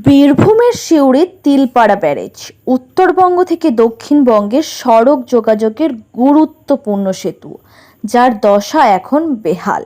বীরভূমের সিউড়ির তিলপাড়া ব্যারেজ। উত্তরবঙ্গ থেকে দক্ষিণবঙ্গের সড়ক যোগাযোগের গুরুত্বপূর্ণ সেতু, যার দশা এখন বেহাল।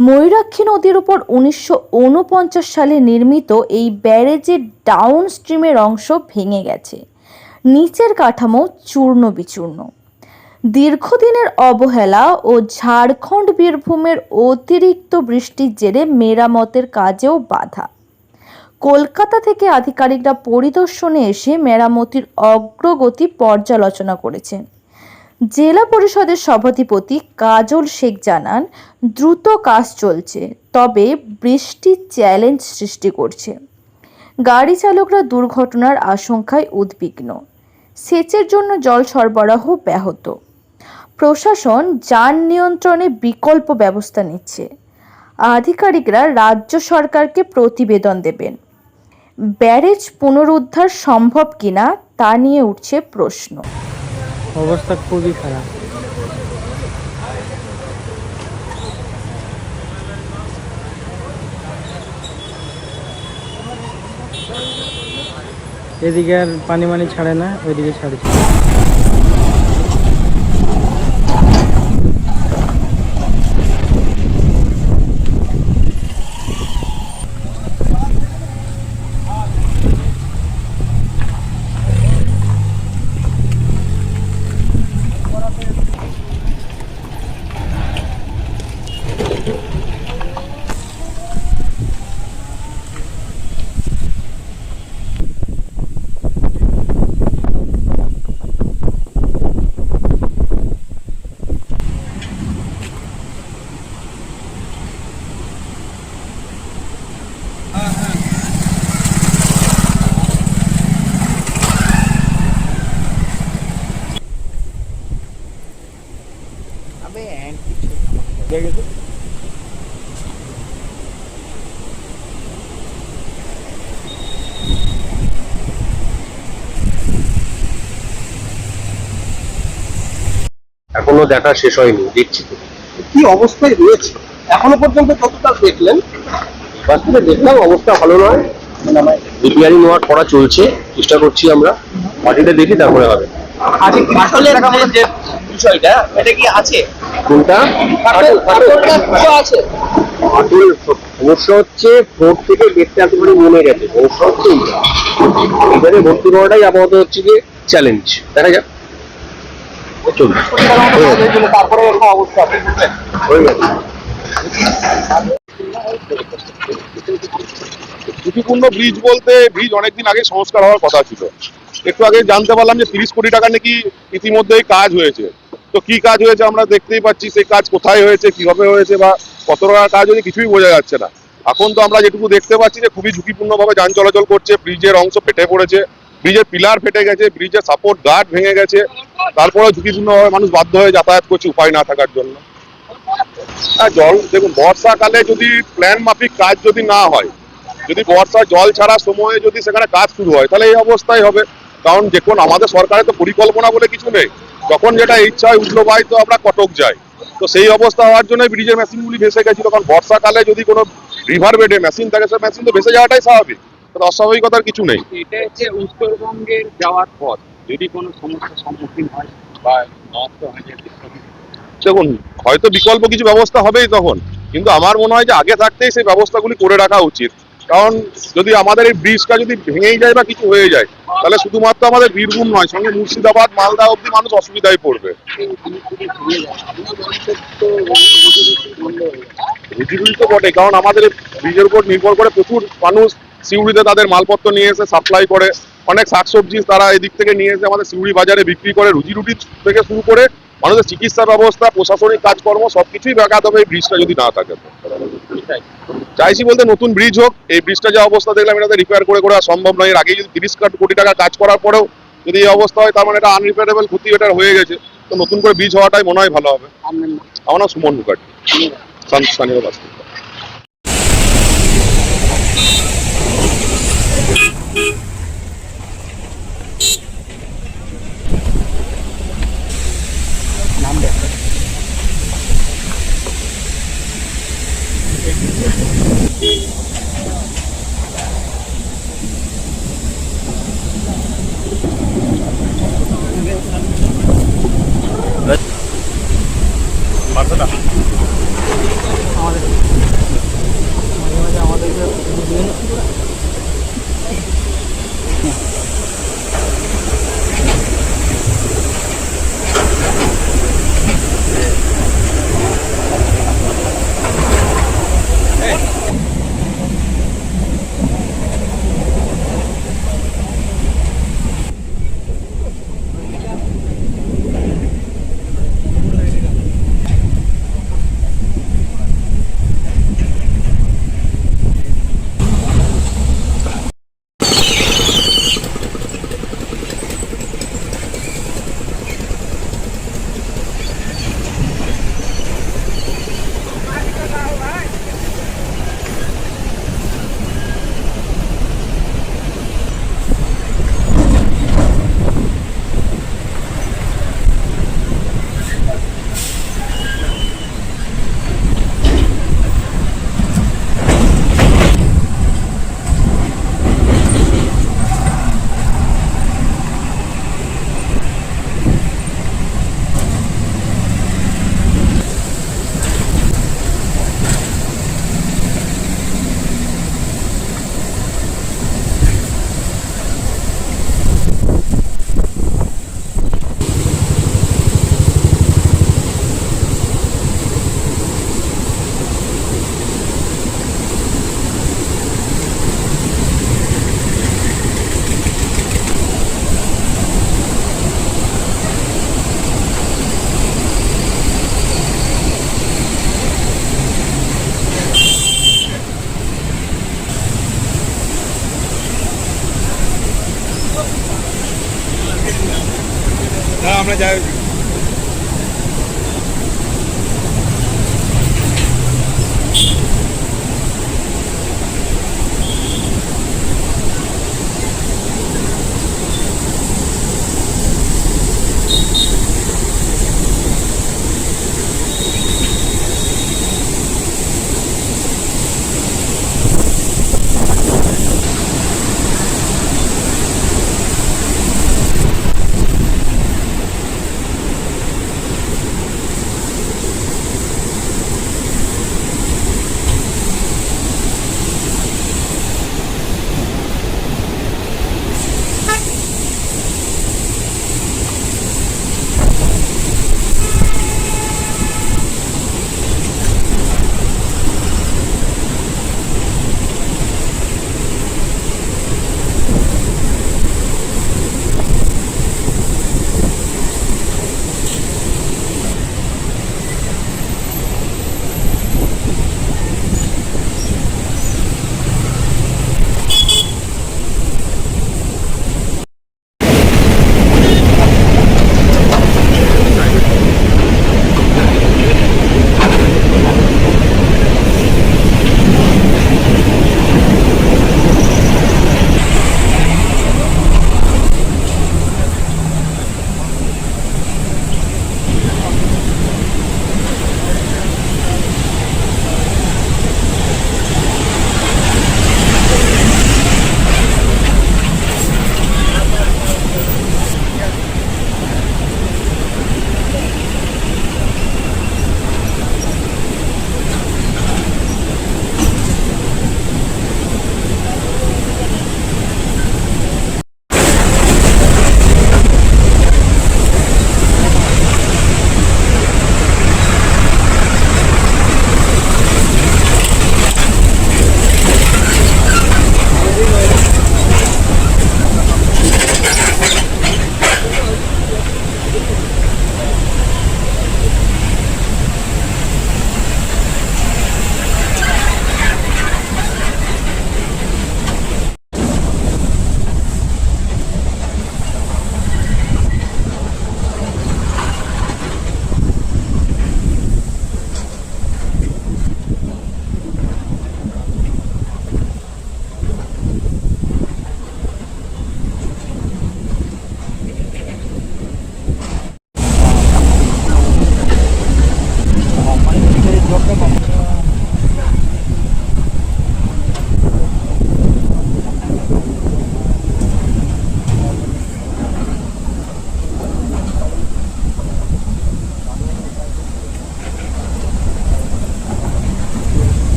ময়ূরাক্ষী নদীর উপর উনিশশো উনপঞ্চাশ সালে নির্মিত এই ব্যারেজের ডাউন স্ট্রিমের অংশ ভেঙে গেছে। নিচের কাঠামো চূর্ণ বিচূর্ণ দীর্ঘদিনের অবহেলা ও ঝাড়খণ্ড বীরভূমের অতিরিক্ত বৃষ্টির জেরে মেরামতের কাজেও বাধা। কলকাতা থেকে আধিকারিকরা পরিদর্শনে এসে মেরামতির অগ্রগতি পর্যালোচনা করেছেন। জেলা পরিষদের সভাধিপতি কাজল শেখ জানান, দ্রুত কাজ চলছে, তবে বৃষ্টি চ্যালেঞ্জ সৃষ্টি করছে। গাড়ি চালকরা দুর্ঘটনার আশঙ্কায় উদ্বিগ্ন। সেচের জন্য জল সরবরাহ ব্যাহত। প্রশাসন যান নিয়ন্ত্রণে বিকল্প ব্যবস্থা নিচ্ছে। আধিকারিকরা রাজ্য সরকারকে প্রতিবেদন দেবেন। ব্যারেজ পুনরুদ্ধার সম্ভব কিনা তা নিয়ে উঠছে প্রশ্ন। অবস্থা খুবই খারাপ। এদিকে আর পানি মানি ছাড়ে না, ওইদিকে ছাড়ছে। এখনও দেখা শেষ হয়নি দেখছি তো। কি অবস্থায় রয়েছে? এখনও পর্যন্ত কতটা দেখলেন? বাস্তবে দেখলাম অবস্থা ভালো নয়। রিপেয়ারিং ওয়ার্ক করা চলছে চেষ্টা করছি আমরা। মাটিটা দেখি তারপরে হবে। ফাটলের যে- যে বিষয়টা এটা কি আছে? কোনটা? আছে। সমস্যা হচ্ছে ফ্লোর থেকে একেবারে মনে গেছে সমস্যা হচ্ছে ভর্তি করাটাই আপাতত হচ্ছে গিয়ে চ্যালেঞ্জ দেখা যাক। চলবে তারপরে এরকম অবস্থা হয়ে গেছে। ঝুঁকিপূর্ণ ব্রিজ বলতে ব্রিজ অনেকদিন আগে সংস্কার হওয়ার কথা ছিল। একটু আগে জানতে পারলাম যে তিরিশ কোটি টাকা নাকি ইতিমধ্যেই কাজ হয়েছে। তো কি কাজ হয়েছে আমরা দেখতেই পাচ্ছি সেই কাজ কোথায় হয়েছে, কীভাবে হয়েছে বা কত টাকার কাজ হয়েছে কিছুই বোঝা যাচ্ছে না। এখন তো আমরা যেটুকু দেখতে পাচ্ছি যে খুবই ঝুঁকিপূর্ণভাবে যান চলাচল করছে, ব্রিজের অংশ ফেটে পড়েছে, ব্রিজের পিলার ফেটে গেছে, ব্রিজের সাপোর্ট গার্ড ভেঙে গেছে তারপরে ঝুঁকিপূর্ণভাবে মানুষ বাধ্য হয়ে যাতায়াত করছে উপায় না থাকার জন্য। জল, দেখুন, বর্ষাকালে যদি প্ল্যান মাফিক কাজ যদি না হয়, যদি বর্ষা জল ছাড়া সময়ে যদি সেখানে কাজ শুরু হয়, তাহলে এই অবস্থায় হবে। কারণ দেখুন, আমাদের সরকারের তো পরিকল্পনা বলে কিছু নেই। যখন যেটা ইচ্ছা হয় উঠল ভাই তো আমরা কটক যাই। তো সেই অবস্থা হওয়ার জন্য ব্রিজের মেশিনগুলি ভেসে গেছিল। কারণ বর্ষাকালে যদি কোনো রিভার বেডে মেশিন থাকে সে মেশিন তো ভেসে যাওয়াটাই স্বাভাবিক। অস্বাভাবিকতার কিছু নেই। এটা হচ্ছে উত্তরবঙ্গের যাওয়ার পথ। যদি কোনো সমস্যার সম্মুখীন হয় বা নষ্ট হয়ে যায় দেখুন হয়তো বিকল্প কিছু ব্যবস্থা হবেই তখন। কিন্তু আমার মনে হয় যে আগে থাকতেই সেই ব্যবস্থাগুলি করে রাখা উচিত। কারণ যদি আমাদের এই ব্রিজটা যদি ভেঙেই যায় বা কিছু হয়ে যায় তাহলে শুধুমাত্র আমাদের বীরভূম নয়, সঙ্গে মুর্শিদাবাদ, মালদা অব্দি মানুষ অসুবিধায় পড়বে। রুজিরুজি তো বটে কারণ আমাদের ব্রিজের উপর নির্ভর করে প্রচুর মানুষ সিউড়িতে তাদের মালপত্র নিয়ে এসে সাপ্লাই করে। অনেক শাকসবজি তারা এদিক থেকে নিয়ে এসে আমাদের সিউড়ি বাজারে বিক্রি করে। রুজি রুটি থেকে শুরু করে মানুষের চিকিৎসা ব্যবস্থা, প্রশাসনিক কাজকর্ম, সবকিছুই ব্যাঘাত হবে এই ব্রিজটা যদি না থাকে। চাইছি বলতে নতুন ব্রিজ হোক এই ব্রিজটা যে অবস্থা দেখলাম এটাতে রিপেয়ার করে করা সম্ভব নয়। এর আগে যদি তিরিশ কোটি টাকা কাজ করার পরেও যদি এই অবস্থা হয় তার মানে এটা আনরিপেয়ারেবল ক্ষতি এটা হয়ে গেছে। তো নতুন করে ব্রিজ হওয়াটাই মনে হয় ভালো হবে। আমার নাম সুমন মুখার্জি। স্থানীয় বাসিন্দা না যায়